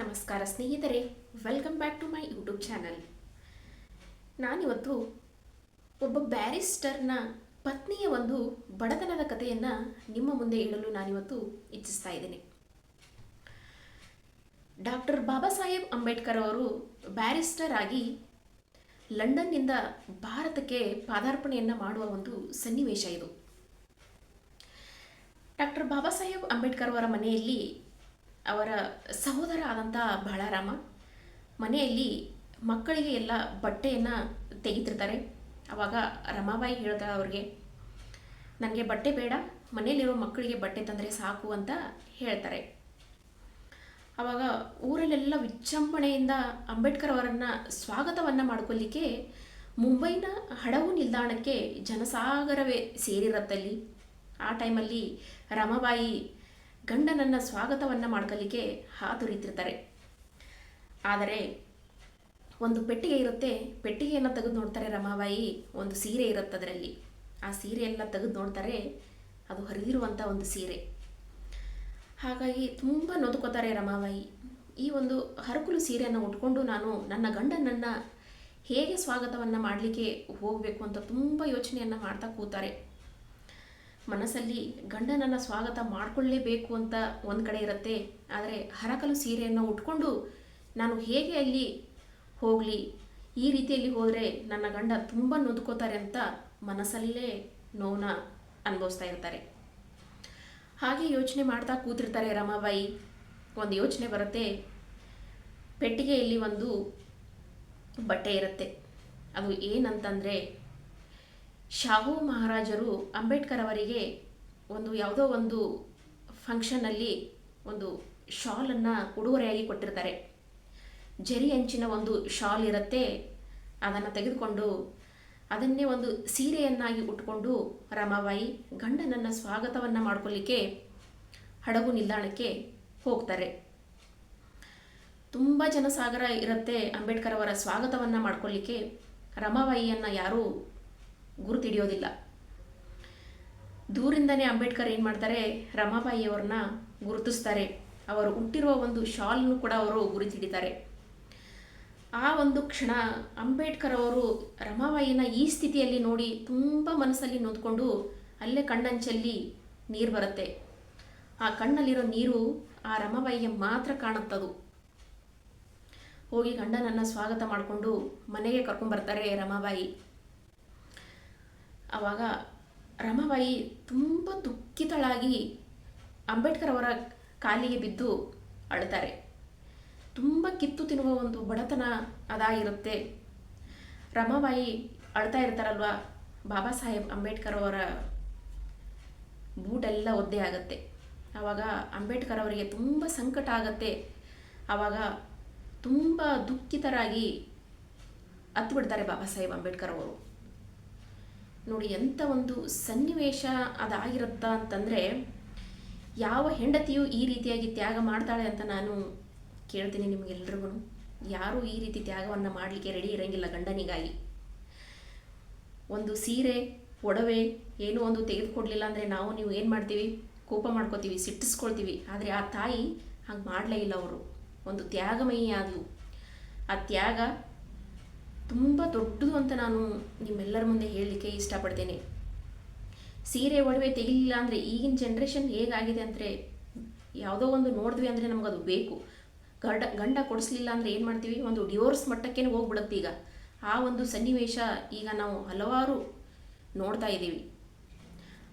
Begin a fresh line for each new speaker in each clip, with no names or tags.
ನಮಸ್ಕಾರ ಸ್ನೇಹಿತರೆ welcome back to my YouTube channel ನಾನಿವತ್ತು ಒಬ್ಬ ಬ್ಯಾರಿಸ್ಟರ್ನ ಪತ್ನಿಯ ಒಂದು ಬಡತನದ ಕಥೆಯನ್ನು ನಿಮ್ಮ ಮುಂದೆ ಇಡಲು ನಾನಿವತ್ತು ಇಚ್ಛಿಸ್ತಾ ಇದ್ದೇನೆ. ಡಾಕ್ಟರ್ ಬಾಬಾ ಸಾಹೇಬ್ ಅಂಬೇಡ್ಕರ್ ಅವರು ಬ್ಯಾರಿಸ್ಟರ್ ಆಗಿ ಲಂಡನ್ನಿಂದ ಭಾರತಕ್ಕೆ ಪಾದಾರ್ಪಣೆಯನ್ನು ಮಾಡುವ ಒಂದು ಸನ್ನಿವೇಶ ಇದು. ಡಾಕ್ಟರ್ ಬಾಬಾ ಸಾಹೇಬ್ ಅಂಬೇಡ್ಕರ್ ಅವರ ಮನೆಯಲ್ಲಿ ಅವರ ಸಹೋದರ ಆದಂಥ ಬಾಳಾರಾಮ ಮನೆಯಲ್ಲಿ ಮಕ್ಕಳಿಗೆ ಎಲ್ಲ ಬಟ್ಟೆಯನ್ನು ತೆಗಿತಿರ್ತಾರೆ. ಆವಾಗ ರಮಾಬಾಯಿ ಹೇಳ್ತಾಳೆ ಅವ್ರಿಗೆ ನನಗೆ ಬಟ್ಟೆ ಬೇಡ, ಮನೆಯಲ್ಲಿರೋ ಮಕ್ಕಳಿಗೆ ಬಟ್ಟೆ ತಂದರೆ ಸಾಕು ಅಂತ ಹೇಳ್ತಾರೆ. ಆವಾಗ ಊರಲ್ಲೆಲ್ಲ ವಿಜೃಂಭಣೆಯಿಂದ ಅಂಬೇಡ್ಕರ್ ಅವರನ್ನು ಸ್ವಾಗತವನ್ನು ಮಾಡ್ಕೊಳ್ಳಿಕ್ಕೆ ಮುಂಬೈನ ಹಡವು ನಿಲ್ದಾಣಕ್ಕೆ ಜನಸಾಗರವೇ ಸೇರಿರತ್ತಲ್ಲಿ. ಆ ಟೈಮಲ್ಲಿ ರಮಾಬಾಯಿ ಗಂಡನನ್ನ ಸ್ವಾಗತವನ್ನು ಮಾಡ್ಕಲಿಕ್ಕೆ ಹಾತುರಿತಿರ್ತಾರೆ ಆದರೆ ಒಂದು ಪೆಟ್ಟಿಗೆ ಇರುತ್ತೆ, ಪೆಟ್ಟಿಗೆಯನ್ನು ತೆಗೆದು ನೋಡ್ತಾರೆ ರಮಾಬಾಯಿ, ಒಂದು ಸೀರೆ ಇರುತ್ತೆ ಅದರಲ್ಲಿ. ಆ ಸೀರೆಯನ್ನು ತೆಗೆದು ನೋಡ್ತಾರೆ, ಅದು ಹರಿದಿರುವಂಥ ಒಂದು ಸೀರೆ. ಹಾಗಾಗಿ ತುಂಬ ನೊಂದ್ಕೋತಾರೆ ರಮಾಬಾಯಿ. ಈ ಒಂದು ಹರಕುಲು ಸೀರೆಯನ್ನು ಉಟ್ಕೊಂಡು ನಾನು ನನ್ನ ಗಂಡನನ್ನು ಹೇಗೆ ಸ್ವಾಗತವನ್ನು ಮಾಡಲಿಕ್ಕೆ ಹೋಗಬೇಕು ಅಂತ ತುಂಬ ಯೋಚನೆಯನ್ನು ಮಾಡ್ತಾ ಕೂತಾರೆ. ಮನಸ್ಸಲ್ಲಿ ಗಂಡನನ್ನ ಸ್ವಾಗತ ಮಾಡಿಕೊಳ್ಳೇಬೇಕು ಅಂತ ಒಂದು ಕಡೆ ಇರುತ್ತೆ. ಆದರೆ ಹರಕಲು ಸೀರೆಯನ್ನು ಉಟ್ಕೊಂಡು ನಾನು ಹೇಗೆ ಅಲ್ಲಿ ಹೋಗಲಿ? ಈ ರೀತಿಯಲ್ಲಿ ಹೋದರೆ ನನ್ನ ಗಂಡ ತುಂಬ ನೊಂದ್ಕೋತಾರೆ ಅಂತ ಮನಸ್ಸಲ್ಲೇ ನೋವನ್ನ ಅನುಭವಿಸ್ತಾ ಇರ್ತಾರೆ. ಹಾಗೆ ಯೋಚನೆ ಮಾಡ್ತಾ ಕೂತಿರ್ತಾರೆ ರಮಾಬಾಯಿ. ಒಂದು ಯೋಚನೆ ಬರುತ್ತೆ, ಪೆಟ್ಟಿಗೆಯಲ್ಲಿ ಒಂದು ಬಟ್ಟೆ ಇರುತ್ತೆ. ಅದು ಏನಂತಂದರೆ ಶಾಹು ಮಹಾರಾಜರು ಅಂಬೇಡ್ಕರ್ ಅವರಿಗೆ ಒಂದು ಯಾವುದೋ ಒಂದು ಫಂಕ್ಷನ್ನಲ್ಲಿ ಒಂದು ಶಾಲನ್ನು ಉಡುಗೊರೆಯಾಗಿ ಕೊಟ್ಟಿರ್ತಾರೆ. ಜರಿ ಅಂಚಿನ ಒಂದು ಶಾಲ್ ಇರುತ್ತೆ, ಅದನ್ನು ತೆಗೆದುಕೊಂಡು ಅದನ್ನೇ ಒಂದು ಸೀರೆಯನ್ನಾಗಿ ಉಟ್ಕೊಂಡು ರಾಮಾಬಾಯಿ ಗಂಡನನ್ನು ಸ್ವಾಗತವನ್ನು ಮಾಡ್ಕೊಳ್ಳಿಕ್ಕೆ ಹಡಗು ನಿಲ್ದಾಣಕ್ಕೆ ಹೋಗ್ತಾರೆ. ತುಂಬ ಜನಸಾಗರ ಇರುತ್ತೆ ಅಂಬೇಡ್ಕರ್ ಅವರ ಸ್ವಾಗತವನ್ನು ಮಾಡ್ಕೊಳ್ಳಿಕ್ಕೆ ರಮಾಬಾಯಿಯನ್ನು ಯಾರೂ ಗುರುತಿಡಿಯೋದಿಲ್ಲ. ದೂರಿಂದನೇ ಅಂಬೇಡ್ಕರ್ ಏನು ಮಾಡ್ತಾರೆ ರಮಾಬಾಯಿಯವ್ರನ್ನ ಗುರುತಿಸ್ತಾರೆ. ಅವರು ಹುಟ್ಟಿರುವ ಒಂದು ಶಾಲನ್ನು ಕೂಡ ಅವರು ಗುರುತಿಡಿತಾರೆ. ಆ ಒಂದು ಕ್ಷಣ ಅಂಬೇಡ್ಕರ್ ಅವರು ರಮಾಬಾಯಿನ ಈ ಸ್ಥಿತಿಯಲ್ಲಿ ನೋಡಿ ತುಂಬ ಮನಸ್ಸಲ್ಲಿ ನೊಂದ್ಕೊಂಡು ಅಲ್ಲೇ ಕಣ್ಣಂಚಲ್ಲಿ ನೀರು ಬರುತ್ತೆ. ಆ ಕಣ್ಣಲ್ಲಿರೋ ನೀರು ಆ ರಮಾಬಾಯಿಗೆ ಮಾತ್ರ ಕಾಣುತ್ತದು. ಹೋಗಿ ಗಂಡನನ್ನು ಸ್ವಾಗತ ಮಾಡಿಕೊಂಡು ಮನೆಗೆ ಕರ್ಕೊಂಡ್ಬರ್ತಾರೆ ರಮಾಬಾಯಿ. ಆವಾಗ ರಮಾಬಾಯಿ ತುಂಬ ದುಃಖಿತಳಾಗಿ ಅಂಬೇಡ್ಕರ್ ಅವರ ಕಾಲಿಗೆ ಬಿದ್ದು ಅಳ್ತಾರೆ ತುಂಬ ಕಿತ್ತು ತಿನ್ನುವ ಒಂದು ಬಡತನ ಅದಾಗಿರುತ್ತೆ. ರಮಾಬಾಯಿ ಅಳ್ತಾ ಇರ್ತಾರಲ್ವ? ಬಾಬಾ ಸಾಹೇಬ್ ಅಂಬೇಡ್ಕರ್ ಅವರ ಬೂಟೆಲ್ಲ ಒದ್ದೆ ಆಗುತ್ತೆ. ಆವಾಗ ಅಂಬೇಡ್ಕರ್ ಅವರಿಗೆ ತುಂಬ ಸಂಕಟ ಆಗತ್ತೆ. ಆವಾಗ ತುಂಬ ದುಃಖಿತರಾಗಿ ಹತ್ತು ಬಿಡ್ತಾರೆ ಬಾಬಾ ಸಾಹೇಬ್ ಅಂಬೇಡ್ಕರ್ ಅವರು. ನೋಡಿ ಎಂಥ ಒಂದು ಸನ್ನಿವೇಶ ಅದಾಗಿರುತ್ತಾ ಅಂತಂದರೆ, ಯಾವ ಹೆಂಡತಿಯು ಈ ರೀತಿಯಾಗಿ ತ್ಯಾಗ ಮಾಡ್ತಾಳೆ ಅಂತ ನಾನು ಕೇಳ್ತೀನಿ ನಿಮಗೆಲ್ರಿಗೂ ಯಾರೂ ಈ ರೀತಿ ತ್ಯಾಗವನ್ನು ಮಾಡಲಿಕ್ಕೆ ರೆಡಿ ಇರೋಂಗಿಲ್ಲ ಗಂಡನಿಗಾಗಿ. ಒಂದು ಸೀರೆ, ಒಡವೆ, ಏನೂ ಒಂದು ತೆಗೆದುಕೊಡ್ಲಿಲ್ಲ ಅಂದರೆ ನಾವು ನೀವು ಏನು ಮಾಡ್ತೀವಿ? ಕೋಪ ಮಾಡ್ಕೋತೀವಿ, ಸಿಟ್ಟಿಸ್ಕೊಳ್ತೀವಿ. ಆದರೆ ಆ ತಾಯಿ ಹಾಗೆ ಮಾಡಲೇ ಇಲ್ಲ ಅವರು. ಒಂದು ತ್ಯಾಗಮಯಿ ಆದವು ಆ ತ್ಯಾಗ ತುಂಬ ದೊಡ್ಡದು ಅಂತ ನಾನು ನಿಮ್ಮೆಲ್ಲರ ಮುಂದೆ ಹೇಳಲಿಕ್ಕೆ ಇಷ್ಟಪಡ್ತೇನೆ. ಸೀರೆ ಒಡವೆ ತೆಗಿಲಿಲ್ಲ ಅಂದರೆ ಈಗಿನ ಜನ್ರೇಷನ್ ಹೇಗಾಗಿದೆ ಅಂದರೆ ಯಾವುದೋ ಒಂದು ನೋಡಿದ್ವಿ ಅಂದರೆ ನಮಗದು ಬೇಕು. ಗಂಡ ಗಂಡ ಕೊಡಿಸ್ಲಿಲ್ಲ ಅಂದರೆ ಏನು ಮಾಡ್ತೀವಿ? ಒಂದು ಡಿವೋರ್ಸ್ ಮಟ್ಟಕ್ಕೆ ಹೋಗ್ಬಿಡುತ್ತೆ ಈಗ. ಆ ಒಂದು ಸನ್ನಿವೇಶ ಈಗ ನಾವು ಹಲವಾರು ನೋಡ್ತಾ ಇದ್ದೀವಿ.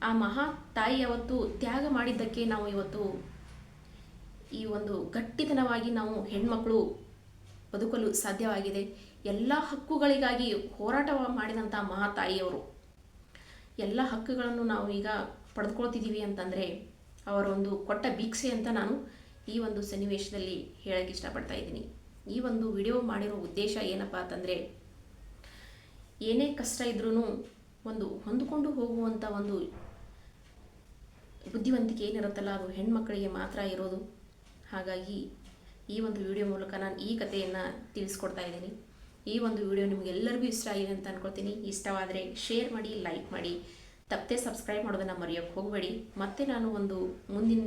ಆ ಮಹಾ ತಾಯಿ ಅವತ್ತು ತ್ಯಾಗ ಮಾಡಿದ್ದಕ್ಕೆ ನಾವು ಇವತ್ತು ಈ ಒಂದು ಗಟ್ಟಿತನವಾಗಿ ನಾವು ಹೆಣ್ಮಕ್ಕಳು ಬದುಕಲು ಸಾಧ್ಯವಾಗಿದೆ. ಎಲ್ಲ ಹಕ್ಕುಗಳಿಗಾಗಿ ಹೋರಾಟ ಮಾಡಿದಂಥ ಮಹಾತಾಯಿಯವರು. ಎಲ್ಲ ಹಕ್ಕುಗಳನ್ನು ನಾವು ಈಗ ಪಡೆದುಕೊಳ್ತಿದ್ದೀವಿ ಅಂತಂದರೆ ಅವರೊಂದು ಕೊಟ್ಟ ಭಿಕ್ಷೆ ಅಂತ ನಾನು ಈ ಒಂದು ಸನ್ನಿವೇಶದಲ್ಲಿ ಹೇಳಕ್ಕೆ ಇಷ್ಟಪಡ್ತಾ ಇದ್ದೀನಿ. ಈ ಒಂದು ವಿಡಿಯೋ ಮಾಡಿರೋ ಉದ್ದೇಶ ಏನಪ್ಪ ಅಂತಂದರೆ ಏನೇ ಕಷ್ಟ ಇದ್ರೂ ಒಂದು ಹೊಂದಿಕೊಂಡು ಹೋಗುವಂಥ ಒಂದು ಬುದ್ಧಿವಂತಿಕೆ ಏನಿರುತ್ತಲ್ಲ ಅದು ಹೆಣ್ಮಕ್ಕಳಿಗೆ ಮಾತ್ರ ಇರೋದು. ಹಾಗಾಗಿ ಈ ಒಂದು ವಿಡಿಯೋ ಮೂಲಕ ನಾನು ಈ ಕಥೆಯನ್ನು ತಿಳಿಸ್ಕೊಡ್ತಾ ಇದ್ದೀನಿ. ಈ ಒಂದು ವಿಡಿಯೋ ನಿಮಗೆಲ್ಲರಿಗೂ ಇಷ್ಟ ಆಗಿದೆ ಅಂತ ಅನ್ಕೊಳ್ತೀನಿ. ಇಷ್ಟವಾದರೆ ಶೇರ್ ಮಾಡಿ ಲೈಕ್ ಮಾಡಿ. ತಪ್ಪದೆ ಸಬ್ಸ್ಕ್ರೈಬ್ ಮಾಡೋದನ್ನು ಮರೆಯೋಕ್ಕೆ ಹೋಗಬೇಡಿ. ಮತ್ತೆ ನಾನು ಒಂದು ಮುಂದಿನ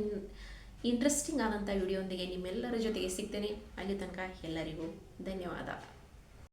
ಇಂಟ್ರೆಸ್ಟಿಂಗ್ ಆದಂಥ ವಿಡಿಯೋಂದಿಗೆ ನಿಮ್ಮೆಲ್ಲರ ಜೊತೆಗೆ ಸಿಗ್ತೇನೆ. ಅಲ್ಲಿ ತನಕ ಎಲ್ಲರಿಗೂ ಧನ್ಯವಾದ.